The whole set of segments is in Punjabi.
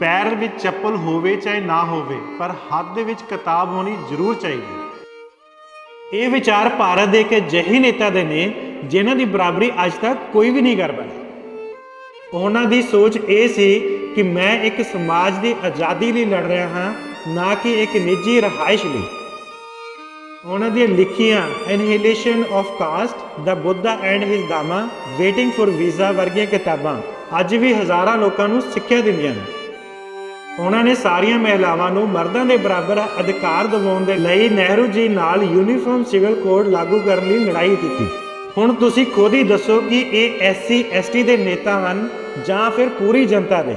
ਪੈਰ ਵਿੱਚ ਚੱਪਲ ਹੋਵੇ ਚਾਹੇ ਨਾ ਹੋਵੇ, ਪਰ ਹੱਥ ਦੇ ਵਿੱਚ ਕਿਤਾਬ ਹੋਣੀ ਜ਼ਰੂਰ ਚਾਹੀਦੀ। ਇਹ ਵਿਚਾਰ ਭਾਰਤ ਦੇ ਇੱਕ ਅਜਿਹੇ ਨੇਤਾ ਦੇ ਨੇ, ਜਿਨ੍ਹਾਂ ਦੀ ਬਰਾਬਰੀ ਅੱਜ ਤੱਕ ਕੋਈ ਵੀ ਨਹੀਂ ਕਰ ਪਾਇਆ। ਉਹਨਾਂ ਦੀ ਸੋਚ ਇਹ ਸੀ ਕਿ ਮੈਂ ਇੱਕ ਸਮਾਜ ਦੀ ਆਜ਼ਾਦੀ ਲਈ ਲੜ ਰਿਹਾ ਹਾਂ, ਨਾ ਕਿ ਇੱਕ ਨਿੱਜੀ ਰਹਾਇਸ਼ ਲਈ। ਉਹਨਾਂ ਦੀਆਂ ਲਿਖੀਆਂ annihilation of caste the Buddha and his Dhamma waiting for visa ਵਰਗੀਆਂ ਕਿਤਾਬਾਂ ਅੱਜ ਵੀ ਹਜ਼ਾਰਾਂ ਲੋਕਾਂ ਨੂੰ ਸਿੱਖਿਆ ਦਿੰਦੀਆਂ ਨੇ। ਉਹਨਾਂ ਨੇ ਸਾਰੀਆਂ ਮਹਿਲਾਵਾਂ ਨੂੰ ਮਰਦਾਂ ਦੇ ਬਰਾਬਰ ਅਧਿਕਾਰ ਦਿਵਾਉਣ ਦੇ ਲਈ ਨਹਿਰੂ ਜੀ ਨਾਲ ਯੂਨੀਫਾਰਮ ਸਿਵਲ ਕੋਡ ਲਾਗੂ ਕਰਨ ਲਈ ਲੜਾਈ ਦਿੱਤੀ ਹੁਣ ਤੁਸੀਂ ਖੁਦ ਹੀ ਦੱਸੋ ਕਿ ਇਹ ਐਸਸੀ, ਐਸਟੀ ਦੇ ਨੇਤਾ ਹਨ ਜਾਂ ਫਿਰ ਪੂਰੀ ਜਨਤਾ ਦੇ?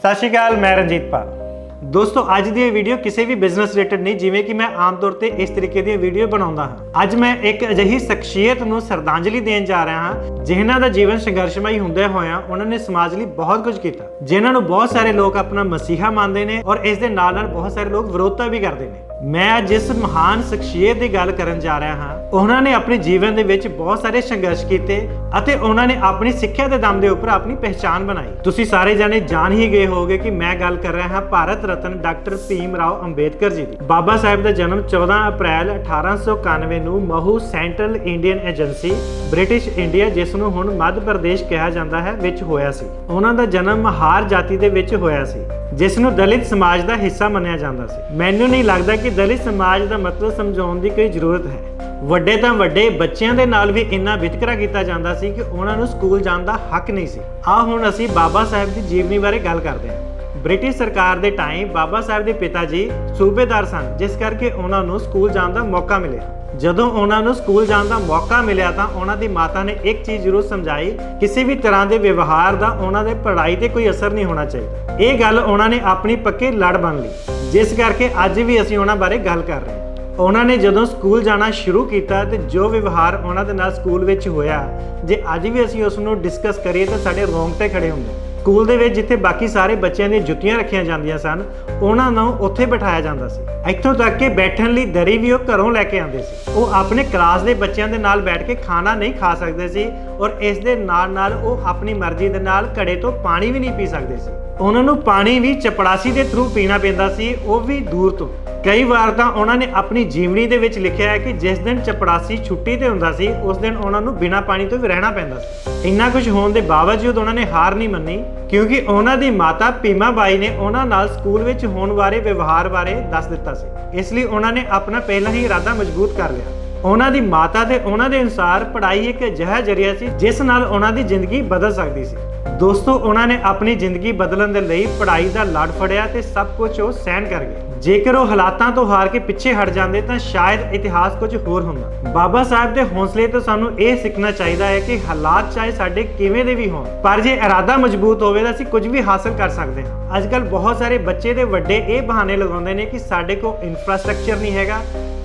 ਸਤਿ ਸ਼੍ਰੀ ਅਕਾਲ, ਮੈਂ ਰਣਜੀਤ ਪਾਲ। ਦੋਸਤੋ, ਅੱਜ ਦੀ ਇਹ ਵੀਡੀਓ ਕਿਸੇ ਵੀ ਬਿਜ਼ਨਸ ਰਿਲੇਟਡ ਨਹੀਂ, ਜਿਵੇਂ ਕਿ ਮੈਂ ਆਮ ਤੌਰ ਤੇ ਇਸ ਤਰੀਕੇ ਦੀ ਵੀਡੀਓ ਬਣਾਉਂਦਾ ਹਾਂ। ਅੱਜ ਮੈਂ ਇੱਕ ਅਜਿਹੀ ਸ਼ਖਸੀਅਤ ਨੂੰ ਸ਼ਰਧਾਂਜਲੀ ਦੇਣ ਜਾ ਰਿਹਾ ਹਾਂ, ਜਿਨ੍ਹਾਂ ਦਾ ਜੀਵਨ ਸੰਘਰਸ਼ਮਈ ਹੁੰਦੇ ਹੋਇਆ ਉਹਨਾਂ ਨੇ ਸਮਾਜ ਲਈ ਬਹੁਤ ਕੁਝ ਕੀਤਾ, ਜਿਨ੍ਹਾਂ ਨੂੰ ਬਹੁਤ ਸਾਰੇ ਲੋਕ ਆਪਣਾ ਮਸੀਹਾ ਮੰਨਦੇ ਨੇ ਔਰ ਇਸ ਦੇ ਨਾਲ ਨਾਲ ਬਹੁਤ ਸਾਰੇ ਲੋਕ ਵਿਰੋਧਤਾ ਵੀ ਕਰਦੇ ਨੇ। ਮੈਂ ਜਿਸ ਮਹਾਨ ਸ਼ਖਸੀਅਤ ਦੀ ਗੱਲ ਕਰਨ ਜਾ ਰਿਹਾ ਹਾਂ, ਉਹਨਾਂ ਨੇ ਆਪਣੇ ਜੀਵਨ ਦੇ ਵਿੱਚ ਬਹੁਤ ਸਾਰੇ ਸੰਘਰਸ਼ ਕੀਤੇ ਅਤੇ ਉਹਨਾਂ ਨੇ ਆਪਣੀ ਸਿੱਖਿਆ ਦੇ ਦਮ ਦੇ ਉੱਪਰ ਆਪਣੀ ਪਹਿਚਾਨ ਬਣਾਈ। ਤੁਸੀਂ ਸਾਰੇ ਜਾਣੇ ਜਾਣ ਹੀ ਗਏ ਹੋਗੇ ਕਿ ਮੈਂ ਗੱਲ ਕਰ ਰਿਹਾ ਹਾਂ ਭਾਰਤ ਰਤਨ ਡਾਕਟਰ ਭੀਮ ਰਾਓ ਅੰਬੇਦਕਰ ਜੀ ਦੀ। ਬਾਬਾ ਸਾਹਿਬ ਦਾ ਜਨਮ 14 ਅਪ੍ਰੈਲ 1891 ਨੂੰ Mhow central Indian agency, British India, ਜਿਸ ਨੂੰ ਹੁਣ ਮੱਧ ਪ੍ਰਦੇਸ਼ ਕਿਹਾ ਜਾਂਦਾ ਹੈ, ਵਿੱਚ ਹੋਇਆ ਸੀ। ਉਹਨਾਂ ਦਾ ਜਨਮ ਮਹਾਰ ਜਾਤੀ ਦੇ ਵਿੱਚ ਹੋਇਆ ਸੀ। ਜਿਸ ਨੂੰ ਦਲਿਤ ਸਮਾਜ ਦਾ ਹਿੱਸਾ ਮੰਨਿਆ ਜਾਂਦਾ ਸੀ। ਮੈਨੂੰ ਨਹੀਂ ਲੱਗਦਾ ਕਿ ਦਲਿਤ ਸਮਾਜ ਦਾ ਮਤਲਬ ਸਮਝਾਉਣ ਦੀ ਕੋਈ ਜ਼ਰੂਰਤ ਹੈ। ਵੱਡੇ ਤਾਂ ਵੱਡੇ ਬੱਚਿਆਂ ਦੇ ਨਾਲ ਵੀ ਇੰਨਾ ਵਿਤਕਰਾ ਕੀਤਾ ਜਾਂਦਾ ਸੀ ਕਿ ਉਹਨਾਂ ਨੂੰ ਸਕੂਲ ਜਾਣ ਦਾ ਹੱਕ ਨਹੀਂ ਸੀ। ਆ ਹੁਣ ਅਸੀਂ ਬਾਬਾ ਸਾਹਿਬ ਦੀ ਜੀਵਨੀ ਬਾਰੇ ਗੱਲ ਕਰਦੇ ਹਾਂ। ਬ੍ਰਿਟਿਸ਼ ਸਰਕਾਰ ਦੇ ਟਾਈਮ ਬਾਬਾ ਸਾਹਿਬ ਦੇ ਪਿਤਾ ਜੀ ਸੂਬੇਦਾਰ ਸਨ, ਜਿਸ ਕਰਕੇ ਉਹਨਾਂ ਨੂੰ ਸਕੂਲ ਜਾਣ ਦਾ ਮੌਕਾ ਮਿਲਿਆ। ਜਦੋਂ ਉਹਨਾਂ ਨੂੰ ਸਕੂਲ ਜਾਣ ਦਾ ਮੌਕਾ ਮਿਲਿਆ ਤਾਂ ਉਹਨਾਂ ਦੀ ਮਾਤਾ ਨੇ ਇੱਕ ਚੀਜ਼ ਜ਼ਰੂਰ ਸਮਝਾਈ, ਕਿਸੇ ਵੀ ਤਰ੍ਹਾਂ ਦੇ ਵਿਵਹਾਰ ਦਾ ਉਹਨਾਂ ਦੇ ਪੜ੍ਹਾਈ ਤੇ ਕੋਈ ਅਸਰ ਨਹੀਂ ਹੋਣਾ ਚਾਹੀਦਾ। ਇਹ ਗੱਲ ਉਹਨਾਂ ਨੇ ਆਪਣੀ ਪੱਕੇ ਲੜ ਬਣ ਲਈ, ਜਿਸ ਕਰਕੇ ਅੱਜ ਵੀ ਅਸੀਂ ਉਹਨਾਂ ਬਾਰੇ ਗੱਲ ਕਰ ਰਹੇ ਹਾਂ। ਉਹਨਾਂ ਨੇ ਜਦੋਂ ਸਕੂਲ ਜਾਣਾ ਸ਼ੁਰੂ ਕੀਤਾ ਤੇ ਜੋ ਵਿਵਹਾਰ ਉਹਨਾਂ ਦੇ ਨਾਲ ਸਕੂਲ ਵਿੱਚ ਹੋਇਆ, ਜੇ ਅੱਜ ਵੀ ਅਸੀਂ ਉਸ ਨੂੰ ਡਿਸਕਸ ਕਰੀਏ ਤਾਂ ਸਾਡੇ ਰੋਂਗਟੇ ਖੜੇ ਹੁੰਦੇ। ਸਕੂਲ ਦੇ ਵਿੱਚ ਜਿੱਥੇ ਬਾਕੀ ਸਾਰੇ ਬੱਚਿਆਂ ਦੀਆਂ ਜੁੱਤੀਆਂ ਰੱਖੀਆਂ ਜਾਂਦੀਆਂ ਸਨ, ਉਹਨਾਂ ਨੂੰ ਉੱਥੇ ਬਿਠਾਇਆ ਜਾਂਦਾ ਸੀ। ਇੱਥੋਂ ਤੱਕ ਕਿ ਬੈਠਣ ਲਈ ਦਰੀ ਵੀ ਉਹ ਘਰੋਂ ਲੈ ਕੇ ਆਉਂਦੇ ਸੀ। ਉਹ ਆਪਣੇ ਕਲਾਸ ਦੇ ਬੱਚਿਆਂ ਦੇ ਨਾਲ ਬੈਠ ਕੇ ਖਾਣਾ ਨਹੀਂ ਖਾ ਸਕਦੇ ਸੀ ਔਰ ਇਸ ਦੇ ਨਾਲ ਨਾਲ ਉਹ ਆਪਣੀ ਮਰਜ਼ੀ ਦੇ ਨਾਲ ਘੜੇ ਤੋਂ ਪਾਣੀ ਵੀ ਨਹੀਂ ਪੀ ਸਕਦੇ ਸੀ। ਉਹਨਾਂ ਨੂੰ ਪਾਣੀ ਵੀ ਚਪੜਾਸੀ ਦੇ ਥਰੂ ਪੀਣਾ ਪੈਂਦਾ ਸੀ, ਉਹ ਵੀ ਦੂਰ ਤੋਂ। ਕਈ ਵਾਰ ਤਾਂ ਉਹਨਾਂ ਨੇ ਆਪਣੀ ਜੀਵਨੀ ਦੇ ਵਿੱਚ ਲਿਖਿਆ ਹੈ ਕਿ ਜਿਸ ਦਿਨ ਚਪੜਾਸੀ ਛੁੱਟੀ ਤੇ ਹੁੰਦਾ ਸੀ, ਉਸ ਦਿਨ ਉਹਨਾਂ ਨੂੰ ਬਿਨਾਂ ਪਾਣੀ ਤੋਂ ਵੀ ਰਹਿਣਾ ਪੈਂਦਾ ਸੀ। ਇੰਨਾ ਕੁਝ ਹੋਣ ਦੇ ਬਾਵਜੂਦ ਉਹਨਾਂ ਨੇ ਹਾਰ ਨਹੀਂ ਮੰਨੀ, ਕਿਉਂਕਿ ਉਹਨਾਂ ਦੀ ਮਾਤਾ ਪੀਮਾ ਬਾਈ ਨੇ ਉਹਨਾਂ ਨਾਲ ਸਕੂਲ ਵਿੱਚ ਹੋਣ ਵਾਲੇ ਵਿਵਹਾਰ ਬਾਰੇ ਦੱਸ ਦਿੱਤਾ ਸੀ। ਇਸ ਲਈ ਉਹਨਾਂ ਨੇ ਆਪਣਾ ਪਹਿਲਾਂ ਹੀ ਇਰਾਦਾ ਮਜ਼ਬੂਤ ਕਰ ਲਿਆ। ਉਹਨਾਂ ਦੀ ਮਾਤਾ ਤੇ ਉਹਨਾਂ ਦੇ ਅਨੁਸਾਰ ਪੜ੍ਹਾਈ ਇੱਕ ਅਜਿਹਾ ਜਰੀਆ ਸੀ, ਜਿਸ ਨਾਲ ਉਹਨਾਂ ਦੀ ਜ਼ਿੰਦਗੀ ਬਦਲ ਸਕਦੀ ਸੀ। ਦੋਸਤੋ, ਉਹਨਾਂ ਨੇ ਆਪਣੀ ਜ਼ਿੰਦਗੀ ਬਦਲਣ ਦੇ ਲਈ ਪੜ੍ਹਾਈ ਦਾ ਲੜ ਫੜਿਆ ਤੇ ਸਭ ਕੁਝ ਉਹ ਸਹਿਣ ਕਰ ਗਏ। ਜੇਕਰ ਉਹ ਹਾਲਾਤਾਂ ਤੋਂ ਹਾਰ ਕੇ ਪਿੱਛੇ ਹਟ ਜਾਂਦੇ ਤਾਂ ਸ਼ਾਇਦ ਇਤਿਹਾਸ ਕੁਝ ਹੋਰ ਹੁੰਦਾ। ਬਾਬਾ ਸਾਹਿਬ ਦੇ ਹੌਸਲੇ ਤੋਂ ਸਾਨੂੰ ਇਹ ਸਿੱਖਣਾ ਚਾਹੀਦਾ ਹੈ ਕਿ ਹਾਲਾਤ ਚਾਹੇ ਸਾਡੇ ਕਿਵੇਂ ਦੇ ਵੀ ਹੋਣ, ਪਰ ਜੇ ਇਰਾਦਾ ਮਜ਼ਬੂਤ ਹੋਵੇ ਤਾਂ ਅਸੀਂ ਕੁਝ ਵੀ ਹਾਸਲ ਕਰ ਸਕਦੇ ਹਾਂ। ਅੱਜ ਕੱਲ ਬਹੁਤ ਸਾਰੇ ਬੱਚੇ ਦੇ ਵੱਡੇ ਇਹ ਬਹਾਨੇ ਲਗਾਉਂਦੇ ਨੇ ਕਿ ਸਾਡੇ ਕੋਲ ਇਨਫਰਾਸਟ੍ਰਕਚਰ ਨਹੀਂ ਹੈਗਾ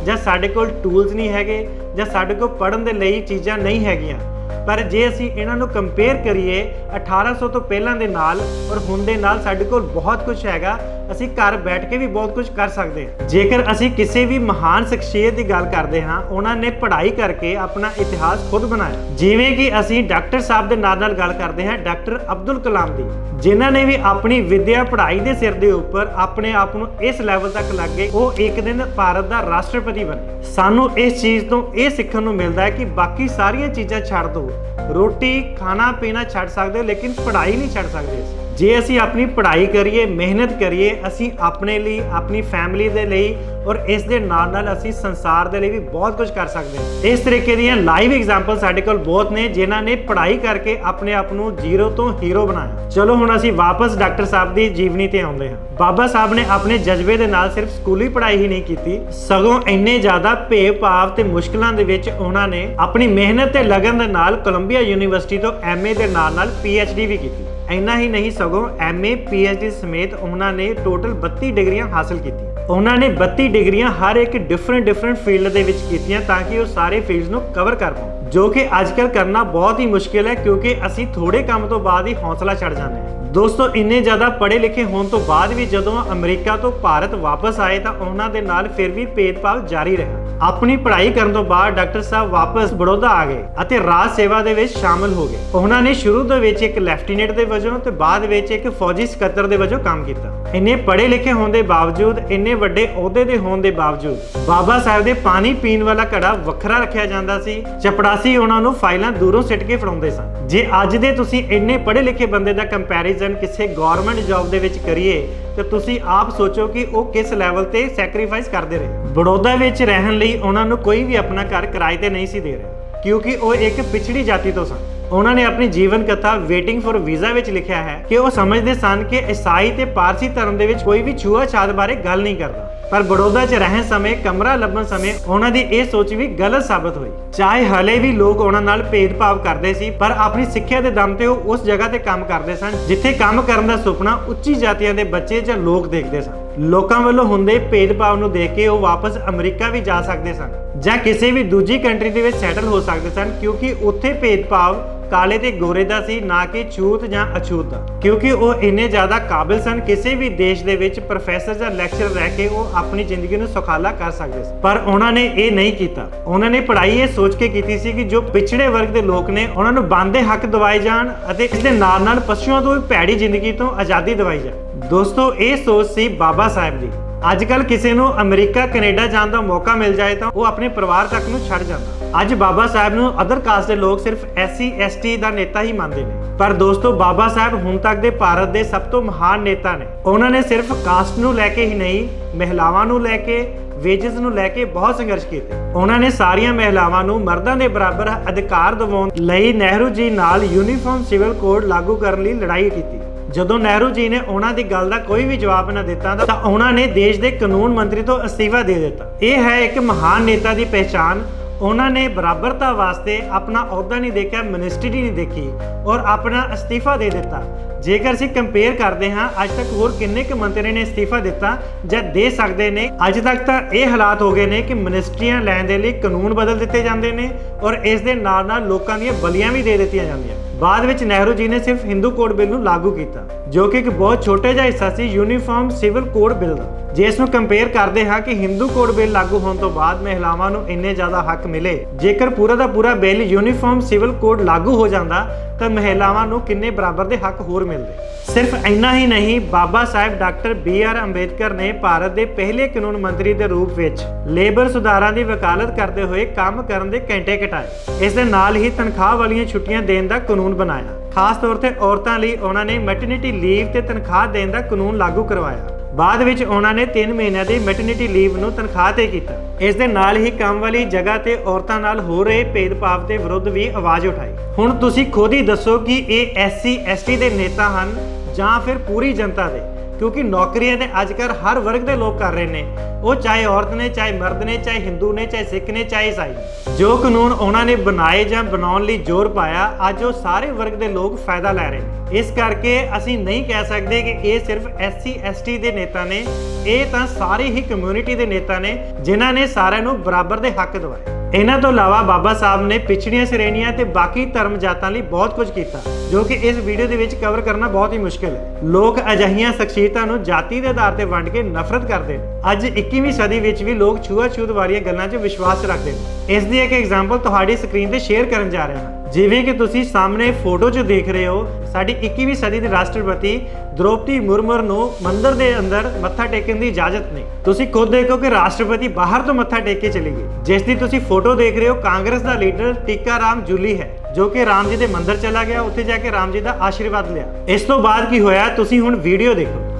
ਜਾਂ ਸਾਡੇ ਕੋਲ ਟੂਲਸ ਨਹੀਂ ਹੈਗੇ ਜਾਂ ਸਾਡੇ ਕੋਲ ਪੜਨ ਦੇ ਲਈ ਚੀਜ਼ਾਂ ਨਹੀਂ ਹੈਗੀਆਂ। ਪਰ ਜੇ ਅਸੀਂ ਇਹਨਾਂ ਨੂੰ ਕੰਪੇਅਰ ਕਰੀਏ 1800 ਤੋਂ ਪਹਿਲਾਂ ਦੇ ਨਾਲ ਔਰ ਹੁਣ ਦੇ ਨਾਲ ਸਾਡੇ ਕੋਲ ਬਹੁਤ ਕੁਝ ਹੈਗਾ, ਅਸੀਂ ਘਰ ਬੈਠ ਕੇ ਵੀ ਬਹੁਤ ਕੁਝ ਕਰ ਸਕਦੇ ਹਾਂ। ਜੇਕਰ ਅਸੀਂ ਕਿਸੇ ਵੀ ਮਹਾਨ ਸ਼ਖਸੀਅਤ ਦੀ ਗੱਲ ਕਰਦੇ ਹਾਂ, ਉਹਨਾਂ ਨੇ ਪੜ੍ਹਾਈ ਕਰਕੇ ਆਪਣਾ ਇਤਿਹਾਸ ਖੁਦ ਬਣਾਇਆ। ਜਿਵੇਂ ਕਿ ਅਸੀਂ ਡਾਕਟਰ ਸਾਹਿਬ ਦੇ ਨਾਲ ਨਾਲ ਗੱਲ ਕਰਦੇ ਹਾਂ, ਡਾਕਟਰ ਅਬਦੁਲ ਕਲਾਮ ਦੀ। ਜਿਨ੍ਹਾਂ ਨੇ ਵੀ ਆਪਣੀ ਵਿਦਿਆ ਪੜ੍ਹਾਈ ਦੇ ਸਿਰ ਦੇ ਉੱਪਰ ਆਪਣੇ ਆਪ ਨੂੰ ਇਸ ਲੈਵਲ ਤੱਕ ਲੱਗ ਗਏ, ਉਹ ਇੱਕ ਦਿਨ ਭਾਰਤ ਦਾ ਰਾਸ਼ਟਰਪਤੀ ਬਣੇ। ਸਾਨੂੰ ਇਸ ਚੀਜ਼ ਤੋਂ ਇਹ ਸਿੱਖਣ ਨੂੰ ਮਿਲਦਾ ਹੈ ਕਿ ਬਾਕੀ ਸਾਰੀਆਂ ਚੀਜ਼ਾਂ ਛੱਡ ਦੋ ਦਿਓ ਰੋਟੀ ਖਾਣਾ ਪੀਣਾ ਛੱਡ ਸਕਦੇ ਹੋ ਲੇਕਿਨ ਪੜ੍ਹਾਈ ਨਹੀਂ ਛੱਡ ਸਕਦੇ ਜੇ ਅਸੀਂ ਆਪਣੀ ਪੜ੍ਹਾਈ ਕਰੀਏ, ਮਿਹਨਤ ਕਰੀਏ, ਅਸੀਂ ਆਪਣੇ ਲਈ, ਆਪਣੀ ਫੈਮਿਲੀ ਦੇ ਲਈ ਔਰ ਇਸ ਦੇ ਨਾਲ ਨਾਲ ਅਸੀਂ ਸੰਸਾਰ ਦੇ ਲਈ ਵੀ ਬਹੁਤ ਕੁਝ ਕਰ ਸਕਦੇ ਹਾਂ। ਇਸ ਤਰੀਕੇ ਦੀਆਂ ਲਾਈਵ ਐਗਜ਼ਾਮਪਲ ਸਾਡੇ ਕੋਲ ਬਹੁਤ ਨੇ, ਜਿਨ੍ਹਾਂ ਨੇ ਪੜ੍ਹਾਈ ਕਰਕੇ ਆਪਣੇ ਆਪ ਨੂੰ ਜ਼ੀਰੋ ਤੋਂ ਹੀਰੋ ਬਣਾਇਆ। ਚਲੋ ਹੁਣ ਅਸੀਂ ਵਾਪਸ ਡਾਕਟਰ ਸਾਹਿਬ ਦੀ ਜੀਵਨੀ ਤੇ ਆਉਂਦੇ ਹਾਂ। ਬਾਬਾ ਸਾਹਿਬ ਨੇ ਆਪਣੇ ਜਜ਼ਬੇ ਦੇ ਨਾਲ ਸਿਰਫ ਸਕੂਲੀ ਪੜ੍ਹਾਈ ਹੀ ਨਹੀਂ ਕੀਤੀ, ਸਗੋਂ ਇੰਨੇ ਜ਼ਿਆਦਾ ਭੇਵ ਭਾਵ ਤੇ ਮੁਸ਼ਕਲਾਂ ਦੇ ਵਿੱਚ ਉਹਨਾਂ ਨੇ ਆਪਣੀ ਮਿਹਨਤ ਤੇ ਲਗਨ ਦੇ ਨਾਲ ਕੋਲੰਬੀਆ ਯੂਨੀਵਰਸਿਟੀ ਤੋਂ ਐਮਏ ਦੇ ਨਾਲ ਨਾਲ ਪੀਐਚਡੀ ਵੀ ਕੀਤੀ। ਇੰਨਾ ਹੀ ਨਹੀਂ, ਸਗੋਂ ਐਮਏ ਪੀਐਚਡੀ ਸਮੇਤ ਉਹਨਾਂ ਨੇ ਟੋਟਲ 32 ਡਿਗਰੀਆਂ ਹਾਸਲ ਕੀਤੀਆਂ। ਉਹਨਾਂ ਨੇ 32 ਡਿਗਰੀਆਂ ਹਰ ਇੱਕ ਡਿਫਰੈਂਟ ਡਿਫਰੈਂਟ ਫੀਲਡ ਦੇ ਵਿੱਚ ਕੀਤੀਆਂ ਤਾਂ ਕਿ ਉਹ ਸਾਰੇ ਫੀਲਡਸ ਨੂੰ ਕਵਰ ਕਰ ਪਾਉਣ। ਜੋ ਕਿ ਅੱਜਕੱਲ ਕਰਨਾ ਬਹੁਤ ਹੀ ਮੁਸ਼ਕਿਲ ਹੈ ਕਿਉਂਕਿ ਅਸੀਂ ਥੋੜੇ ਕੰਮ ਤੋਂ ਬਾਅਦ ਹੀ ਹੌਸਲਾ ਛੱਡ ਜਾਂਦੇ ਹਾਂ। ਦੋਸਤੋ, ਇੰਨੇ ਜ਼ਿਆਦਾ ਪੜ੍ਹੇ ਲਿਖੇ ਹੋਣ ਤੋਂ ਬਾਅਦ ਵੀ ਜਦੋਂ ਅਮਰੀਕਾ ਤੋਂ ਭਾਰਤ ਵਾਪਸ ਆਏ ਤਾਂ ਉਹਨਾਂ ਦੇ ਨਾਲ ਫਿਰ ਵੀ ਭੇਦਭਾਵ ਜਾਰੀ ਰਿਹਾ। ਆਪਣੀ ਪੜ੍ਹਾਈ ਕਰਨ ਤੋਂ ਬਾਅਦ ਡਾਕਟਰ ਸਾਹਿਬ ਵਾਪਸ ਬੜੌਦਾ ਆ ਗਏ ਅਤੇ ਰਾਜ ਸੇਵਾ ਦੇ ਵਿੱਚ ਸ਼ਾਮਲ ਹੋ ਗਏ। ਉਹਨਾਂ ਨੇ ਸ਼ੁਰੂ ਦੇ ਵਿੱਚ ਇੱਕ ਲੈਫਟੀਨੈਂਟ ਦੇ ਵਜੋਂ ਤੇ ਬਾਅਦ ਵਿੱਚ ਇੱਕ ਫੌਜੀ ਸਕੱਤਰ ਦੇ ਵਜੋਂ ਕੰਮ ਕੀਤਾ। ਇੰਨੇ ਪੜ੍ਹੇ ਲਿਖੇ ਹੋਣ ਦੇ ਬਾਵਜੂਦ, ਇੰਨੇ ਵੱਡੇ ਅਹੁਦੇ ਦੇ ਹੋਣ ਦੇ ਬਾਵਜੂਦ, ਬਾਬਾ ਸਾਹਿਬ ਦੇ ਪਾਣੀ ਪੀਣ ਵਾਲਾ ਘੜਾ ਵੱਖਰਾ ਰੱਖਿਆ ਜਾਂਦਾ ਸੀ। ਚਪੜਾਸੀ ਉਹਨਾਂ ਨੂੰ ਫਾਈਲਾਂ ਦੂਰੋਂ ਸਿੱਟ ਕੇ ਫੜਾਉਂਦੇ ਸਨ। ਜੇ ਅੱਜ ਦੇ ਤੁਸੀਂ ਇੰਨੇ ਪੜ੍ਹੇ ਲਿਖੇ ਬੰਦੇ ਦਾ ਕੰਪੈਰੀਜ਼ਨ ਕਿਸੇ ਗਵਰਨਮੈਂਟ ਜੌਬ ਦੇ ਵਿੱਚ ਕਰੀਏ, ਤੇ ਤੁਸੀਂ ਆਪ ਸੋਚੋ ਕਿ ਉਹ ਕਿਸ ਲੈਵਲ ਤੇ ਸੈਕਰੀਫਾਈਸ ਕਰਦੇ ਰਹੇ। ਬੜੌਦਾ ਵਿੱਚ ਰਹਿਣ ਲਈ ਉਹਨਾਂ ਨੂੰ ਕੋਈ ਵੀ ਆਪਣਾ ਘਰ ਕਿਰਾਏ ਤੇ ਨਹੀਂ ਸੀ ਦੇ ਰਿਹਾ, ਕਿਉਂਕਿ ਉਹ ਇੱਕ ਪਿਛੜੀ ਜਾਤੀ ਤੋਂ ਸਨ। ਉਹਨਾਂ ਨੇ ਆਪਣੀ ਜੀਵਨ ਕਥਾ ਵੇਟਿੰਗ ਫॉर ਵੀਜ਼ਾ ਵਿੱਚ ਲਿਖਿਆ ਹੈ ਕਿ ਉਹ ਸਮਝਦੇ ਸਨ ਕਿ ਈਸਾਈ ਤੇ ਪਾਰਸੀ ਧਰਮ ਦੇ ਵਿੱਚ ਕੋਈ ਵੀ ਛੂਆ-ਛਾਤ ਬਾਰੇ ਗੱਲ ਨਹੀਂ ਕਰਦਾ। ਪਰ ਬੜੌਦਾ 'ਚ ਰਹਿਣ ਸਮੇਂ, ਕਮਰਾ ਲੱਭਣ ਸਮੇਂ ਉਹਨਾਂ ਦੀ ਇਹ ਸੋਚ ਵੀ ਗਲਤ ਸਾਬਤ ਹੋਈ। ਚਾਹੇ ਹਲੇ ਵੀ ਲੋਕ ਉਹਨਾਂ ਨਾਲ ਭੇਦਭਾਵ ਕਰਦੇ ਸੀ, ਪਰ ਆਪਣੀ ਸਿੱਖਿਆ ਦੇ ਦਮ ਤੇ ਉਹ ਉਸ ਜਗ੍ਹਾ ਤੇ ਕੰਮ ਕਰਦੇ ਸਨ, ਜਿੱਥੇ ਕੰਮ ਕਰਨ ਦਾ ਸੁਪਨਾ ਉੱਚੀ ਜਾਤੀਆਂ ਦੇ ਬੱਚੇ ਜਾਂ ਲੋਕ ਦੇਖਦੇ ਸਨ। ਲੋਕਾਂ ਵੱਲੋਂ ਹੁੰਦੇ ਭੇਦਭਾਵ ਨੂੰ ਦੇਖ ਕੇ ਉਹ ਵਾਪਸ ਅਮਰੀਕਾ ਵੀ ਜਾ ਸਕਦੇ ਸਨ ਜਾਂ ਕਿਸੇ ਵੀ ਦੂਜੀ ਕੰਟਰੀ ਦੇ ਵਿੱਚ ਸੈਟਲ ਹੋ ਸਕਦੇ ਸਨ, ਕਿਉਂਕਿ ਉੱਥੇ ਭੇਦਭਾਵ ਕਾਲੇ ਤੇ ਗੋਰੇ ਦਾ ਸੀ, ਨਾ ਕਿ ਛੂਤ ਜਾਂ ਅਛੂਤ। ਕਿਉਂਕਿ ਉਹ ਇੰਨੇ ਜ਼ਿਆਦਾ ਕਾਬਿਲ ਸਨ, ਕਿਸੇ ਵੀ ਦੇਸ਼ ਦੇ ਵਿੱਚ ਪ੍ਰੋਫੈਸਰ ਜਾਂ ਲੈਕਚਰਰ ਰਹਿ ਕੇ ਉਹ ਆਪਣੀ ਜ਼ਿੰਦਗੀ ਨੂੰ ਸੁਖਾਲਾ ਕਰ ਸਕਦੇ ਸੀ। ਪਰ ਉਹਨਾਂ ਨੇ ਇਹ ਨਹੀਂ ਕੀਤਾ। ਉਹਨਾਂ ਨੇ ਪੜ੍ਹਾਈ ਇਹ ਸੋਚ ਕੇ ਕੀਤੀ ਸੀ ਕਿ ਜੋ ਪਿਛੜੇ ਵਰਗ ਦੇ ਲੋਕ ਨੇ, ਉਹਨਾਂ ਨੂੰ ਬੰਦੇ ਹੱਕ ਦਿਵਾਏ ਜਾਣ ਅਤੇ ਇਸ ਦੇ ਨਾਲ ਨਾਲ ਪਸ਼ੂਆਂ ਤੋਂ ਵੀ ਭੈੜੀ ਜ਼ਿੰਦਗੀ ਤੋਂ ਆਜ਼ਾਦੀ ਦਿਵਾਈ ਜਾਏ ਦੋਸਤੋ, ਇਹ ਸੋਚ ਸੀ ਬਾਬਾ ਸਾਹਿਬ ਦੀ। ਅੱਜ ਕੱਲ ਕਿਸੇ ਨੂੰ ਅਮਰੀਕਾ, ਕੈਨੇਡਾ ਜਾਣ ਦਾ ਮੌਕਾ ਮਿਲ ਜਾਏ ਤਾਂ ਉਹ ਆਪਣੇ ਪਰਿਵਾਰ ਤੱਕ ਨੂੰ ਛੱਡ ਜਾਂਦਾ। ਅੱਜ ਬਾਬਾ ਸਾਹਿਬ ਨੂੰ ਅਦਰ ਕਾਸਟ ਦੇ ਲੋਕ ਸਿਰਫ ਐਸਸੀ ਐਸਟੀ ਦਾ ਨੇਤਾ ਹੀ ਮੰਨਦੇ ਨੇ। ਪਰ ਦੋਸਤੋ, ਬਾਬਾ ਸਾਹਿਬ ਹੁਣ ਤੱਕ ਦੇ ਭਾਰਤ ਦੇ ਸਭ ਤੋਂ ਮਹਾਨ ਨੇਤਾ ਨੇ। ਉਹਨਾਂ ਨੇ ਸਿਰਫ ਕਾਸਟ ਨੂੰ ਲੈ ਕੇ ਹੀ ਨਹੀਂ, ਮਹਿਲਾਵਾਂ ਨੂੰ ਲੈ ਕੇ ਵੇਜਸ ਨੂੰ ਲੈ ਕੇ ਬਹੁਤ ਸੰਘਰਸ਼ ਕੀਤੇ। ਉਹਨਾਂ ਨੇ ਸਾਰੀਆਂ ਮਹਿਲਾਵਾਂ ਨੂੰ ਮਰਦਾਂ ਦੇ ਬਰਾਬਰ ਅਧਿਕਾਰ ਦਿਵਾਉਣ ਲਈ ਨਹਿਰੂ ਜੀ ਨਾਲ ਯੂਨੀਫਾਰਮ ਸਿਵਲ ਕੋਡ ਲਾਗੂ ਕਰਨ ਲਈ ਲੜਾਈ ਕੀਤੀ। ਜਦੋਂ ਨਹਿਰੂ ਜੀ ਨੇ ਉਹਨਾਂ ਦੀ ਗੱਲ ਦਾ ਕੋਈ ਵੀ ਜਵਾਬ ਨਾ ਦਿੱਤਾ ਤਾਂ ਉਹਨਾਂ ਨੇ ਦੇਸ਼ ਦੇ ਕਾਨੂੰਨ ਮੰਤਰੀ ਤੋਂ ਅਸਤੀਫਾ ਦੇ ਦਿੱਤਾ। ਇਹ ਹੈ ਇੱਕ ਮਹਾਨ ਨੇਤਾ ਦੀ ਪਹਿਚਾਨ ਉਹਨਾਂ ਨੇ ਬਰਾਬਰਤਾ ਵਾਸਤੇ ਆਪਣਾ ਅਹੁਦਾ ਨਹੀਂ ਦੇਖਿਆ, ਮਿਨਿਸਟਰੀ ਨਹੀਂ ਦੇਖੀ ਔਰ ਆਪਣਾ ਅਸਤੀਫਾ ਦੇ ਦਿੱਤਾ। ਜੇਕਰ ਅਸੀਂ ਕੰਪੇਅਰ ਕਰਦੇ ਹਾਂ, ਅੱਜ ਤੱਕ ਹੋਰ ਕਿੰਨੇ ਕੁ ਮੰਤਰੀ ਨੇ ਅਸਤੀਫਾ ਦਿੱਤਾ ਜਾਂ ਦੇ ਸਕਦੇ ਨੇ? ਅੱਜ ਤੱਕ ਤਾਂ ਇਹ ਹਾਲਾਤ ਹੋ ਗਏ ਨੇ ਕਿ ਮਿਨਿਸਟਰੀਆਂ ਲੈਣ ਦੇ ਲਈ ਕਾਨੂੰਨ ਬਦਲ ਦਿੱਤੇ ਜਾਂਦੇ ਨੇ ਔਰ ਇਸ ਦੇ ਨਾਲ ਨਾਲ ਲੋਕਾਂ ਦੀਆਂ ਬਲੀਆਂ ਵੀ ਦੇ ਦਿੱਤੀਆਂ ਜਾਂਦੀਆਂ ਬਾਅਦ ਵਿੱਚ ਨਹਿਰੂ ਜੀ ਨੇ ਸਿਰਫ ਹਿੰਦੂ ਕੋਡ ਬਿੱਲ ਨੂੰ ਲਾਗੂ ਕੀਤਾ। ਜੋ ਕਿ ਇੱਕ ਬਹੁਤ ਛੋਟਾ ਜਿਹਾ ਹਿੱਸਾ ਸੀ ਯੂਨੀਫਾਰਮ ਸਿਵਲ ਕੋਡ ਬਿੱਲ ਦਾ। ਜੇ ਇਸ ਨੂੰ ਕੰਪੇਅਰ ਕਰਦੇ ਹਾਂ ਕਿ ਹਿੰਦੂ ਕੋਡ ਬਿੱਲ ਲਾਗੂ ਹੋਣ ਤੋਂ ਬਾਅਦ ਮਹਿਲਾਵਾਂ ਨੂੰ ਇੰਨੇ ਜ਼ਿਆਦਾ ਹੱਕ ਮਿਲੇ, ਜੇਕਰ ਪੂਰਾ ਦਾ ਪੂਰਾ ਬਿੱਲ ਯੂਨੀਫਾਰਮ ਸਿਵਲ ਕੋਡ ਲਾਗੂ ਹੋ ਜਾਂਦਾ, ਤਾਂ ਮਹਿਲਾਵਾਂ ਨੂੰ ਕਿੰਨੇ ਬਰਾਬਰ ਦੇ ਹੱਕ ਹੋਰ ਮਿਲਦੇ। ਸਿਰਫ ਇੰਨਾ ਹੀ ਨਹੀਂ, Baba Sahib doctor B R Ambedkar ਨੇ ਭਾਰਤ ਦੇ ਪਹਿਲੇ ਕਾਨੂੰਨ ਮੰਤਰੀ ਦੇ ਰੂਪ ਵਿੱਚ ਲੇਬਰ ਸੁਧਾਰਾਂ ਦੀ ਵਕਾਲਤ ਕਰਦੇ ਹੋਏ ਕੰਮ ਕਰਨ ਦੇ ਘੰਟੇ ਘਟਾਏ ਇਸ ਦੇ ਨਾਲ ਹੀ ਤਨਖਾਹ ਵਾਲੀਆਂ ਛੁੱਟੀਆਂ ਦੇਣ ਦਾ ਕਾਨੂੰਨ ਬਣਾਇਆ। ਖਾਸ ਤੌਰ ਤੇ ਔਰਤਾਂ ਲਈ ਉਹਨਾਂ ਨੇ ਮੈਟਰਨਿਟੀ ਲੀਵ ਤੇ ਤਨਖਾਹ ਦੇਣ ਦਾ ਕਾਨੂੰਨ ਲਾਗੂ ਕਰਵਾਇਆ। ਬਾਅਦ ਵਿੱਚ ਉਹਨਾਂ ਨੇ 3 ਮਹੀਨਿਆਂ ਦੀ ਮੈਟਰਨਿਟੀ ਲੀਵ ਨੂੰ ਤਨਖਾਹ ਤੇ ਕੀਤਾ। ਇਸ ਦੇ ਨਾਲ ਹੀ ਕੰਮ ਵਾਲੀ ਜਗ੍ਹਾ ਤੇ ਔਰਤਾਂ ਨਾਲ ਹੋ ਰਹੇ ਭੇਦਭਾਵ ਦੇ ਵਿਰੁੱਧ ਵੀ ਆਵਾਜ਼ ਉਠਾਈ। ਹੁਣ ਤੁਸੀਂ ਖੁਦ ਹੀ ਦੱਸੋ ਕਿ ਇਹ ਐਸਸੀ ਐਸਟੀ ਦੇ ਨੇਤਾ ਹਨ ਜਾਂ ਫਿਰ ਪੂਰੀ ਜਨਤਾ ਦੇ? ਕਿਉਂਕਿ ਨੌਕਰੀਆਂ ਤੇ ਅੱਜਕੱਲ ਹਰ ਵਰਗ ਦੇ ਲੋਕ ਕਰ ਰਹੇ ਨੇ। ਉਹ ਚਾਹੇ ਔਰਤ ਨੇ, ਚਾਹੇ ਮਰਦ ਨੇ, ਚਾਹੇ ਹਿੰਦੂ ਨੇ, ਚਾਹੇ ਸਿੱਖ ਨੇ, ਚਾਹੇ ਈਸਾਈ ਜੋ ਕਾਨੂੰਨ ਉਹਨਾਂ ਨੇ ਬਣਾਏ ਜਾਂ ਬਣਾਉਣ ਲਈ ਜ਼ੋਰ ਪਾਇਆ, ਅੱਜ ਉਹ ਸਾਰੇ ਵਰਗ ਦੇ ਲੋਕ ਫਾਇਦਾ ਲੈ ਰਹੇ ਨੇ। ਇਸ ਕਰਕੇ ਅਸੀਂ ਨਹੀਂ ਕਹਿ ਸਕਦੇ ਕਿ ਇਹ ਸਿਰਫ ਐਸਸੀ ਐਸਟੀ ਦੇ ਨੇਤਾ ਨੇ, ਇਹ ਤਾਂ ਸਾਰੇ ਹੀ ਕਮਿਊਨਿਟੀ ਦੇ ਨੇਤਾ ਨੇ, ਜਿਨ੍ਹਾਂ ਨੇ ਸਾਰਿਆਂ ਨੂੰ ਬਰਾਬਰ ਦੇ ਹੱਕ ਦਿਵਾਏ। ਇਹਨਾਂ ਤੋਂ ਇਲਾਵਾ ਬਾਬਾ ਸਾਹਿਬ ਨੇ ਪਿਛੜੀਆਂ ਸ਼੍ਰੇਣੀਆਂ ਤੇ ਬਾਕੀ ਧਰਮ ਜਾਤਾਂ ਲਈ ਬਹੁਤ ਕੁਝ ਕੀਤਾ, ਜੋ ਕਿ ਇਸ ਵੀਡੀਓ ਦੇ ਵਿੱਚ ਕਵਰ ਕਰਨਾ ਬਹੁਤ ਹੀ ਮੁਸ਼ਕਲ ਹੈ। ਲੋਕ ਅਜਿਹੀਆਂ ਸ਼ਖਸੀਅਤਾਂ ਨੂੰ ਜਾਤੀ ਦੇ ਆਧਾਰ ਤੇ ਵੰਡ ਕੇ ਨਫ਼ਰਤ ਕਰਦੇ ਨੇ। ਅੱਜ 21ਵੀਂ ਸਦੀ ਵਿੱਚ ਵੀ ਲੋਕ ਛੂਆ-ਛੂਤ ਵਾਲੀਆਂ ਗੱਲਾਂ 'ਚ ਵਿਸ਼ਵਾਸ ਰੱਖਦੇ ਨੇ। ਇਸ ਦੀ ਇੱਕ ਐਗਜ਼ਾਮਪਲ ਤੁਹਾਡੀ ਸਕਰੀਨ ਤੇ ਸ਼ੇਅਰ ਕਰਨ ਜਾ ਰਿਹਾ ਹਾਂ। ਜਿਵੇਂ ਕਿ ਤੁਸੀਂ ਸਾਹਮਣੇ ਫੋਟੋ 'ਚ ਦੇਖ ਰਹੇ ਹੋ, ਸਾਡੀ 21ਵੀਂ ਸਦੀ ਦੇ ਰਾਸ਼ਟਰਪਤੀ ਦ੍ਰੋਪਦੀ ਮੁਰਮਰ ਨੂੰ ਮੰਦਿਰ ਦੇ ਅੰਦਰ ਮੱਥਾ ਟੇਕਣ ਦੀ ਇਜਾਜ਼ਤ ਨਹੀਂ। ਤੁਸੀਂ ਖੁਦ ਦੇਖੋ ਕਿ ਰਾਸ਼ਟਰਪਤੀ ਬਾਹਰ ਤੋਂ ਮੱਥਾ ਟੇਕ ਕੇ ਚਲੇ ਗਏ ਜਿਸ ਦੀ ਤੁਸੀਂ ਫੋਟੋ ਦੇਖ ਰਹੇ ਹੋ, ਕਾਂਗਰਸ ਦਾ ਲੀਡਰ ਟਿੱਕਾ ਰਾਮ ਜੂਲੀ ਹੈ, ਜੋ ਕਿ ਰਾਮ ਜੀ ਦੇ ਮੰਦਿਰ ਚਲਾ ਗਿਆ, ਉੱਥੇ ਜਾ ਕੇ ਰਾਮ ਜੀ ਦਾ ਆਸ਼ੀਰਵਾਦ ਲਿਆ। ਇਸ ਤੋਂ ਬਾਅਦ ਕੀ ਹੋਇਆ, ਤੁਸੀਂ ਹੁਣ ਵੀਡੀਓ ਦੇਖੋ।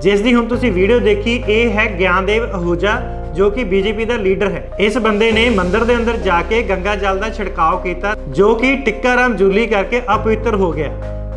ਜਿਸ ਦੀ ਹੁਣ ਤੁਸੀਂ ਵੀਡੀਓ ਦੇਖੀ, ਇਹ ਹੈ ਗਿਆਨਦੇਵ ਅਹੂਜਾ, ਜੋ ਕਿ ਬੀਜੇਪੀ ਦਾ ਲੀਡਰ ਹੈ। ਇਸ ਬੰਦੇ ਨੇ ਮੰਦਿਰ ਦੇ ਅੰਦਰ ਜਾ ਕੇ ਗੰਗਾ ਜਲ ਦਾ ਛਿੜਕਾਅ ਕੀਤਾ, ਜੋ ਕਿ ਟਿੱਕਾਰਾਮ ਜੁਲੀ ਕਰਕੇ ਅਪਵਿੱਤਰ ਹੋ ਗਿਆ।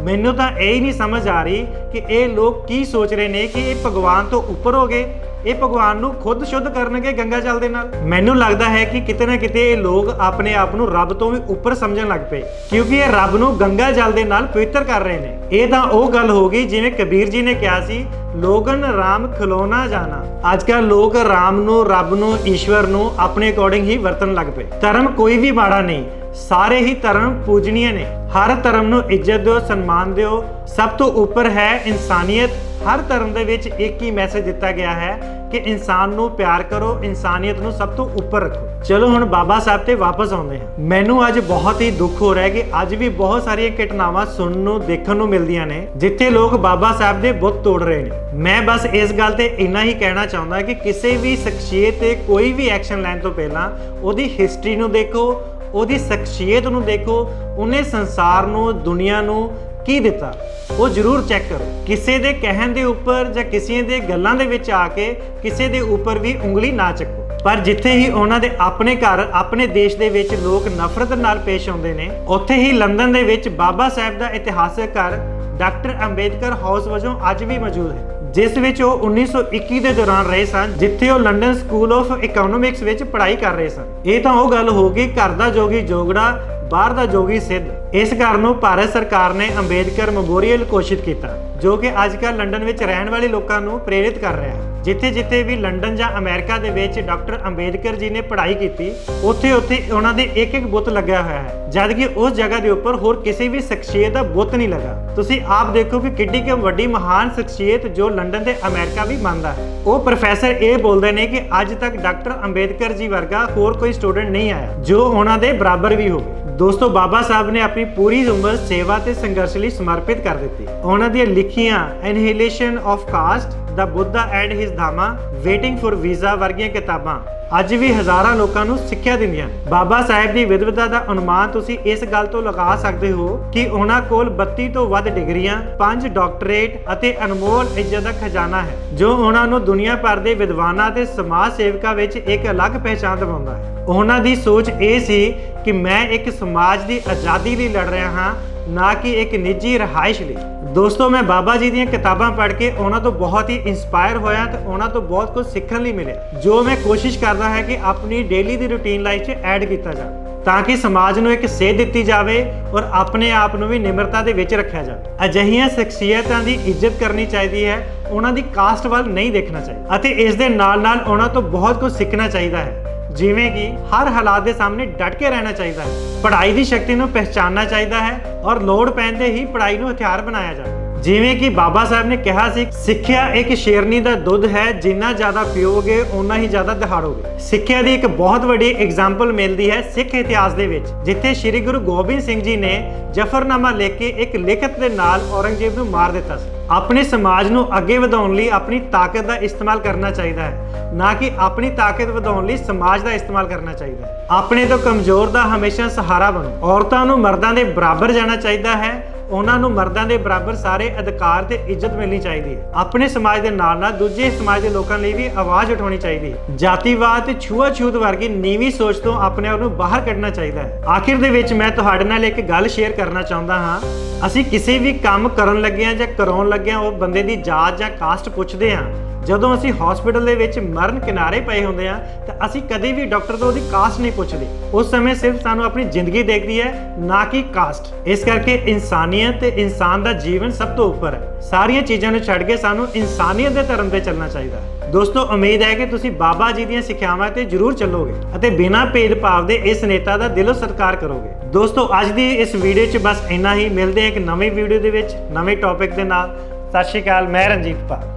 ਮੈਨੂੰ ਤਾਂ ਇਹ ਹੀ ਨਹੀਂ ਸਮਝ ਆ ਰਹੀ ਕਿ ਇਹ ਲੋਕ ਕੀ ਸੋਚ ਰਹੇ ਨੇ ਕਿ ਇਹ ਭਗਵਾਨ ਤੋਂ ਉੱਪਰ ਹੋ ਗਏ ਇਹ ਭਗਵਾਨ ਨੂੰ ਖੁਦ ਸ਼ੁੱਧ ਕਰਨਗੇ ਗੰਗਾ ਜਲ ਦੇ ਨਾਲ। ਮੈਨੂੰ ਲੱਗਦਾ ਹੈ ਕਿ ਕਿਤੇ ਨਾ ਕਿਤੇ ਇਹ ਲੋਕ ਆਪਣੇ ਆਪ ਨੂੰ ਰੱਬ ਤੋਂ ਵੀ ਉੱਪਰ ਸਮਝਣ ਲੱਗ ਪਏ, ਕਿਉਂਕਿ ਇਹ ਰੱਬ ਨੂੰ ਗੰਗਾ ਜਲ ਦੇ ਨਾਲ ਪਵਿੱਤਰ ਕਰ ਰਹੇ ਨੇ। ਇਹ ਤਾਂ ਉਹ ਗੱਲ ਹੋ ਗਈ ਜਿਵੇਂ ਕਬੀਰ ਜੀ ਨੇ ਕਿਹਾ ਸੀ, ਲੋਗਨ ਰਾਮ ਖਲੋਣਾ ਜਾਣਾ। ਅੱਜ ਕੱਲ੍ਹ ਲੋਕ ਰਾਮ ਨੂੰ, ਰੱਬ ਨੂੰ, ਈਸ਼ਵਰ ਨੂੰ ਆਪਣੇ ਅਕੋਰਡਿੰਗ ਹੀ ਵਰਤਣ ਲੱਗ ਪਏ। ਧਰਮ ਕੋਈ ਵੀ ਮਾੜਾ ਨਹੀਂ ਸਾਰੇ ਹੀ ਧਰਮ ਪੂਜਨੀय ਨੇ। ਹਰ ਧਰਮ ਨੂੰ ਇੱਜ਼ਤ ਦਿਓ, ਸਨਮਾਨ ਦਿਓ। ਸਭ ਤੋਂ ਉੱਪਰ ਹੈ ਇਨਸਾਨੀਅਤ। ਹਰ ਧਰਮ ਦੇ ਵਿੱਚ ਇੱਕ ਹੀ ਮੈਸੇਜ ਦਿੱਤਾ ਗਿਆ ਹੈ ਕਿ ਇਨਸਾਨ ਨੂੰ ਪਿਆਰ ਕਰੋ, ਇਨਸਾਨੀਅਤ ਨੂੰ ਸਭ ਤੋਂ ਉੱਪਰ ਰੱਖੋ। ਚਲੋ ਹੁਣ ਬਾਬਾ ਸਾਹਿਬ ਤੇ ਵਾਪਸ ਆਉਂਦੇ ਹਾਂ। ਮੈਨੂੰ ਅੱਜ ਬਹੁਤ ਹੀ ਦੁੱਖ ਹੋ ਰਿਹਾ ਹੈ ਕਿ ਅੱਜ ਵੀ ਬਹੁਤ ਸਾਰੀਆਂ ਘਟਨਾਵਾਂ ਸੁਣਨ ਨੂੰ, ਦੇਖਣ ਨੂੰ ਮਿਲਦੀਆਂ ਨੇ, ਜਿੱਥੇ ਲੋਕ ਬਾਬਾ ਸਾਹਿਬ ਦੇ ਬੁੱਤ ਤੋੜ ਰਹੇ ਨੇ। ਮੈਂ ਬਸ ਇਸ ਗੱਲ ਤੇ ਇੰਨਾ ਹੀ ਕਹਿਣਾ ਚਾਹੁੰਦਾ ਕਿ ਕਿਸੇ ਵੀ ਸ਼ਖਸੀਅਤ ਤੇ ਕੋਈ ਵੀ ਐਕਸ਼ਨ ਲੈਣ ਤੋਂ ਪਹਿਲਾਂ ਉਹਦੀ ਹਿਸਟਰੀ ਨੂੰ ਦੇਖੋ ਉਹਦੀ ਸ਼ਖਸੀਅਤ ਨੂੰ ਦੇਖੋ, ਉਹਨੇ ਸੰਸਾਰ ਨੂੰ, ਦੁਨੀਆ ਨੂੰ ਕੀ ਦਿੱਤਾ? ਉਹ ਜ਼ਰੂਰ ਚੈੱਕ ਕਰੋ। ਕਿਸੇ ਦੇ ਕਹਿਣ ਦੇ ਉੱਪਰ ਜਾਂ ਕਿਸੇ ਦੇ ਗੱਲਾਂ ਦੇ ਵਿੱਚ ਆ ਕੇ ਕਿਸੇ ਦੇ ਉੱਪਰ ਵੀ ਉਂਗਲੀ ਨਾ ਚੱਕੋ। ਪਰ ਜਿੱਥੇ ਹੀ ਉਹਨਾਂ ਦੇ ਆਪਣੇ ਘਰ, ਆਪਣੇ ਦੇਸ਼ ਦੇ ਵਿੱਚ ਲੋਕ ਨਫ਼ਰਤ ਨਾਲ ਪੇਸ਼ ਆਉਂਦੇ ਨੇ, ਉੱਥੇ ਹੀ ਲੰਡਨ ਦੇ ਵਿੱਚ ਬਾਬਾ ਸਾਹਿਬ ਦਾ ਇਤਿਹਾਸਕ ਘਰ ਡਾਕਟਰ ਅੰਬੇਦਕਰ ਹਾਊਸ ਵਜੋਂ ਅੱਜ ਵੀ ਮੌਜੂਦ ਹੈ। ਜਿਸ ਵਿੱਚ ਉਹ 1921 ਦੇ ਦੌਰਾਨ ਰਹੇ ਸਨ, ਜਿੱਥੇ ਉਹ ਲੰਡਨ ਸਕੂਲ ਆਫ ਇਕਨੋਮਿਕਸ ਵਿੱਚ ਪੜ੍ਹਾਈ ਕਰ ਰਹੇ ਸਨ। ਇਹ ਤਾਂ ਉਹ ਗੱਲ ਹੋ ਗਈ, ਘਰ ਦਾ ਜੋਗੀ ਜੋਗੜਾ, ਬਾਹਰ ਦਾ ਜੋਗੀ ਸਿੱਧ। ਇਸ ਘਰ ਨੂੰ ਭਾਰਤ ਸਰਕਾਰ ਨੇ ਅੰਬੇਦਕਰ ਮੈਮੋਰੀਅਲ ਘੋਸ਼ਿਤ ਕੀਤਾ, ਜੋ ਕਿ ਅੱਜ ਕੱਲ੍ਹ ਲੰਡਨ ਵਿੱਚ ਰਹਿਣ ਵਾਲੇ ਲੋਕਾਂ ਨੂੰ ਪ੍ਰੇਰਿਤ ਕਰ ਰਿਹਾ ਹੈ। ਜਿੱਥੇ ਜਿੱਥੇ ਵੀ ਲੰਡਨ ਜਾਂ ਅਮਰੀਕਾ ਦੇ ਵਿੱਚ ਡਾਕਟਰ ਅੰਬੇਦਕਰ ਜੀ ਨੇ ਪੜ੍ਹਾਈ ਕੀਤੀ ਉੱਥੇ ਉੱਥੇ ਉਹਨਾਂ ਦੇ ਇੱਕ ਇੱਕ ਬੁੱਤ ਲੱਗਿਆ ਹੋਇਆ ਹੈ। ਜਦ ਉਸ ਜਗ੍ਹਾ ਦੇ ਉੱਪਰ ਹੋਰ ਕਿਸੇ ਵੀ ਸ਼ਖਸੀਅਤ ਦਾ ਬੁੱਤ ਨਹੀਂ ਲੱਗਾ। ਤੁਸੀਂ ਆਪ ਦੇਖੋ ਕਿ ਕਿੱਡੀ ਕਿ ਵੱਡੀ ਮਹਾਨ ਸ਼ਖਸੀਅਤ ਜੋ ਲੰਡਨ ਤੇ ਅਮਰੀਕਾ ਵੀ ਮੰਨਦਾ ਹੈ। ਉਹ ਪ੍ਰੋਫੈਸਰ ਇਹ ਬੋਲਦੇ ਨੇ ਕਿ ਅੱਜ ਤੱਕ ਡਾਕਟਰ ਅੰਬੇਦਕਰ ਜੀ ਵਰਗਾ ਹੋਰ ਕੋਈ ਸਟੂਡੈਂਟ ਨਹੀਂ ਆਇਆ, ਜੋ ਉਹਨਾਂ ਦੇ ਬਰਾਬਰ ਵੀ ਹੋਵੇ। ਦੋਸਤੋ, ਬਾਬਾ ਸਾਹਿਬ ਨੇ ਆਪਣੀ ਪੂਰੀ ਉਮਰ ਸੇਵਾ ਤੇ ਸੰਘਰਸ਼ ਲਈ ਸਮਰਪਿਤ ਕਰ ਦਿੱਤੀ। ਉਹਨਾਂ ਦੀਆਂ ਲਿਖੀਆਂ annihilation of caste the Buddha and his Dhamma waiting for visa ਵਰਗੀਆਂ ਕਿਤਾਬਾਂ। ਅੱਜ ਵੀ ਹਜ਼ਾਰਾਂ ਲੋਕਾਂ ਨੂੰ ਸਿੱਖਿਆ ਦਿੰਦੀਆਂ। ਬਾਬਾ ਸਾਹਿਬ ਦੀ ਵਿਦਵਤਾ ਦਾ ਅਨੁਮਾਨ ਤੁਸੀਂ ਇਸ ਗੱਲ ਤੋਂ ਲਗਾ ਸਕਦੇ ਹੋ ਕਿ ਉਹਨਾਂ ਕੋਲ 32 ਤੋਂ ਵੱਧ ਡਿਗਰੀਆਂ 5 ਡਾਕਟਰੇਟ ਅਤੇ ਅਨਮੋਲ ਇੱਜ਼ਤ ਦਾ ਖਜ਼ਾਨਾ ਹੈ, ਜੋ ਉਹਨਾਂ ਨੂੰ ਦੁਨੀਆ ਭਰ ਦੇ ਵਿਦਵਾਨਾਂ ਤੇ ਸਮਾਜ ਸੇਵਕਾਂ ਵਿੱਚ ਇੱਕ ਅਲੱਗ ਪਹਿਚਾਣ ਦਿਵਾਉਂਦਾ ਹੈ। ਉਹਨਾਂ ਦੀ ਸੋਚ ਇਹ ਸੀ ਕਿ ਮੈਂ ਇੱਕ ਸਮਾਜ ਦੀ ਆਜ਼ਾਦੀ ਲਈ ਲੜ ਰਿਹਾ ਹਾਂ, ਨਾ ਕਿ ਇੱਕ ਨਿੱਜੀ ਰਹਾਇਸ਼ ਲਈ। ਦੋਸਤੋ, ਮੈਂ ਬਾਬਾ ਜੀ ਦੀਆਂ ਕਿਤਾਬਾਂ ਪੜ੍ਹ ਕੇ ਉਹਨਾਂ ਤੋਂ ਬਹੁਤ ਹੀ ਇਨਸਪਾਇਰ ਹੋਇਆ ਤੇ ਉਹਨਾਂ ਤੋਂ ਬਹੁਤ ਕੁਝ ਸਿੱਖਣ ਲਈ ਮਿਲਿਆ, ਜੋ ਮੈਂ ਕੋਸ਼ਿਸ਼ ਕਰਦਾ ਹੈ ਕਿ ਆਪਣੀ ਡੇਲੀ ਦੀ ਰੁਟੀਨ ਲਾਈਫ 'ਚ ਐਡ ਕੀਤਾ ਜਾਵੇ, ਤਾਂ ਕਿ ਸਮਾਜ ਨੂੰ ਇੱਕ ਸੇਧ ਦਿੱਤੀ ਜਾਵੇ ਔਰ ਆਪਣੇ ਆਪ ਨੂੰ ਵੀ ਨਿਮਰਤਾ ਦੇ ਵਿੱਚ ਰੱਖਿਆ ਜਾਵੇ। ਅਜਿਹੀਆਂ ਸ਼ਖਸੀਅਤਾਂ ਦੀ ਇੱਜ਼ਤ ਕਰਨੀ ਚਾਹੀਦੀ ਹੈ, ਉਹਨਾਂ ਦੀ ਕਾਸਟ ਵੱਲ ਨਹੀਂ ਦੇਖਣਾ ਚਾਹੀਦਾ ਅਤੇ ਇਸ ਦੇ ਨਾਲ-ਨਾਲ ਉਹਨਾਂ ਤੋਂ ਬਹੁਤ ਕੁਝ ਸਿੱਖਣਾ ਚਾਹੀਦਾ ਹੈ। ਜਿਵੇਂ ਕਿ ਹਰ ਹਾਲਾਤ ਦੇ ਸਾਹਮਣੇ ਡਟ ਕੇ ਰਹਿਣਾ ਚਾਹੀਦਾ ਹੈ। ਪੜ੍ਹਾਈ ਦੀ ਸ਼ਕਤੀ ਨੂੰ ਪਹਿਚਾਨਣਾ ਚਾਹੀਦਾ ਹੈ ਔਰ ਲੋੜ ਪੈਣ ਤੇ ਹੀ ਪੜ੍ਹਾਈ ਨੂੰ ਹਥਿਆਰ ਬਣਾਇਆ ਜਾਵੇ। ਜਿਵੇਂ ਕਿ ਬਾਬਾ ਸਾਹਿਬ ਨੇ ਕਿਹਾ ਸੀ, ਸਿੱਖਿਆ ਇੱਕ ਸ਼ੇਰਨੀ ਦਾ ਦੁੱਧ ਹੈ, ਜਿੰਨਾ ਜ਼ਿਆਦਾ ਪੀਓਗੇ, ਓਨਾ ਹੀ ਜ਼ਿਆਦਾ ਦਹਾੜੋਗੇ। ਸਿੱਖਿਆ ਦੀ ਇੱਕ ਬਹੁਤ ਵੱਡੀ ਐਗਜ਼ਾਮਪਲ ਮਿਲਦੀ ਹੈ ਸਿੱਖ ਇਤਿਹਾਸ ਦੇ ਵਿੱਚ, ਜਿੱਥੇ ਸ੍ਰੀ ਗੁਰੂ ਗੋਬਿੰਦ ਸਿੰਘ ਜੀ ਨੇ ਜਫਰਨਾਮਾ ਲਿਖ ਕੇ ਇੱਕ ਲਿਖਤ ਦੇ ਨਾਲ ਔਰੰਗਜ਼ੇਬ ਨੂੰ ਮਾਰ ਦਿੱਤਾ ਸੀ। ਆਪਣੇ ਸਮਾਜ ਨੂੰ ਅੱਗੇ ਵਧਾਉਣ ਲਈ ਆਪਣੀ ਤਾਕਤ ਦਾ ਇਸਤੇਮਾਲ ਕਰਨਾ ਚਾਹੀਦਾ ਹੈ, ਨਾ ਕਿ ਆਪਣੀ ਤਾਕਤ ਵਧਾਉਣ ਲਈ ਸਮਾਜ ਦਾ ਇਸਤੇਮਾਲ ਕਰਨਾ ਚਾਹੀਦਾ ਹੈ। ਆਪਣੇ ਤੋਂ ਕਮਜ਼ੋਰ ਦਾ ਹਮੇਸ਼ਾ ਸਹਾਰਾ ਬਣੋ। ਔਰਤਾਂ ਨੂੰ ਮਰਦਾਂ ਦੇ ਬਰਾਬਰ ਜਾਣਾ ਚਾਹੀਦਾ ਹੈ ਉਹਨਾਂ ਨੂੰ ਮਰਦਾਂ ਦੇ ਬਰਾਬਰ ਸਾਰੇ ਅਧਿਕਾਰ ਤੇ ਇੱਜ਼ਤ ਮਿਲਣੀ ਚਾਹੀਦੀ ਹੈ। ਆਪਣੇ ਸਮਾਜ ਦੇ ਨਾਲ ਨਾਲ ਦੂਜੇ ਸਮਾਜ ਦੇ ਲੋਕਾਂ ਲਈ ਵੀ ਆਵਾਜ਼ ਉਠਾਉਣੀ ਚਾਹੀਦੀ ਹੈ। ਜਾਤੀਵਾਦ ਤੇ ਛੂਆ-ਛੂਤ ਵਰਗੀ ਨੀਵੀਂ ਸੋਚ ਤੋਂ ਆਪਣੇ ਆਪ ਨੂੰ ਬਾਹਰ ਕੱਢਣਾ ਚਾਹੀਦਾ ਹੈ। ਆਖਿਰ ਦੇ ਵਿੱਚ ਮੈਂ ਤੁਹਾਡੇ ਨਾਲ ਇੱਕ ਗੱਲ ਸ਼ੇਅਰ ਕਰਨਾ ਚਾਹੁੰਦਾ ਹਾਂ। ਅਸੀਂ ਕਿਸੇ ਵੀ ਕੰਮ ਕਰਨ ਲੱਗੇ ਹਾਂ ਜਾਂ ਕਰਾਉਣ ਲੱਗੇ ਹਾਂ ਉਹ ਬੰਦੇ ਦੀ ਜਾਤ ਜਾਂ ਕਾਸਟ ਪੁੱਛਦੇ ਹਾਂ। ਜਦੋਂ ਅਸੀਂ ਹਸਪੀਟਲ ਦੇ ਵਿੱਚ ਮਰਨ ਕਿਨਾਰੇ ਪਏ ਹੁੰਦੇ ਆ, ਤਾਂ ਅਸੀਂ ਕਦੇ ਵੀ ਡਾਕਟਰ ਤੋਂ ਉਹਦੀ ਕਾਸਟ ਨਹੀਂ ਪੁੱਛਦੇ। ਉਸ ਸਮੇਂ ਸਿਰਫ ਸਾਨੂੰ ਆਪਣੀ ਜ਼ਿੰਦਗੀ ਦੇਖਦੀ ਹੈ, ਨਾ ਕਿ ਕਾਸਟ। ਇਸ ਕਰਕੇ ਇਨਸਾਨੀਅਤ ਤੇ ਇਨਸਾਨ ਦਾ ਜੀਵਨ ਸਭ ਤੋਂ ਉੱਪਰ ਹੈ। ਸਾਰੀਆਂ ਚੀਜ਼ਾਂ ਨੂੰ ਛੱਡ ਕੇ ਸਾਨੂੰ ਇਨਸਾਨੀਅਤ ਦੇ ਧਰਮ ਤੇ ਚੱਲਣਾ ਚਾਹੀਦਾ ਹੈ। ਦੋਸਤੋ, ਉਮੀਦ ਹੈ ਕਿ ਤੁਸੀਂ ਬਾਬਾ ਜੀ ਦੀਆਂ ਸਿੱਖਿਆਵਾਂ ਤੇ ਜ਼ਰੂਰ ਚੱਲੋਗੇ ਅਤੇ ਬਿਨਾਂ ਭੇਦਭਾਵ ਦੇ ਇਸ ਨੇਤਾ ਦਾ ਦਿਲੋਂ ਸਤਿਕਾਰ ਕਰੋਗੇ। ਦੋਸਤੋ, ਅੱਜ ਦੀ ਇਸ ਵੀਡੀਓ 'ਚ ਬਸ ਇੰਨਾ ਹੀ। ਮਿਲਦੇ ਹਾਂ ਇੱਕ ਨਵੀਂ ਵੀਡੀਓ ਦੇ ਵਿੱਚ, ਨਵੇਂ ਟੌਪਿਕ ਦੇ ਨਾਲ। ਸਤਿ ਸ਼੍ਰੀ ਅਕਾਲ, ਮੈਂ ਰਣਜੀਤ ਪਾਲ।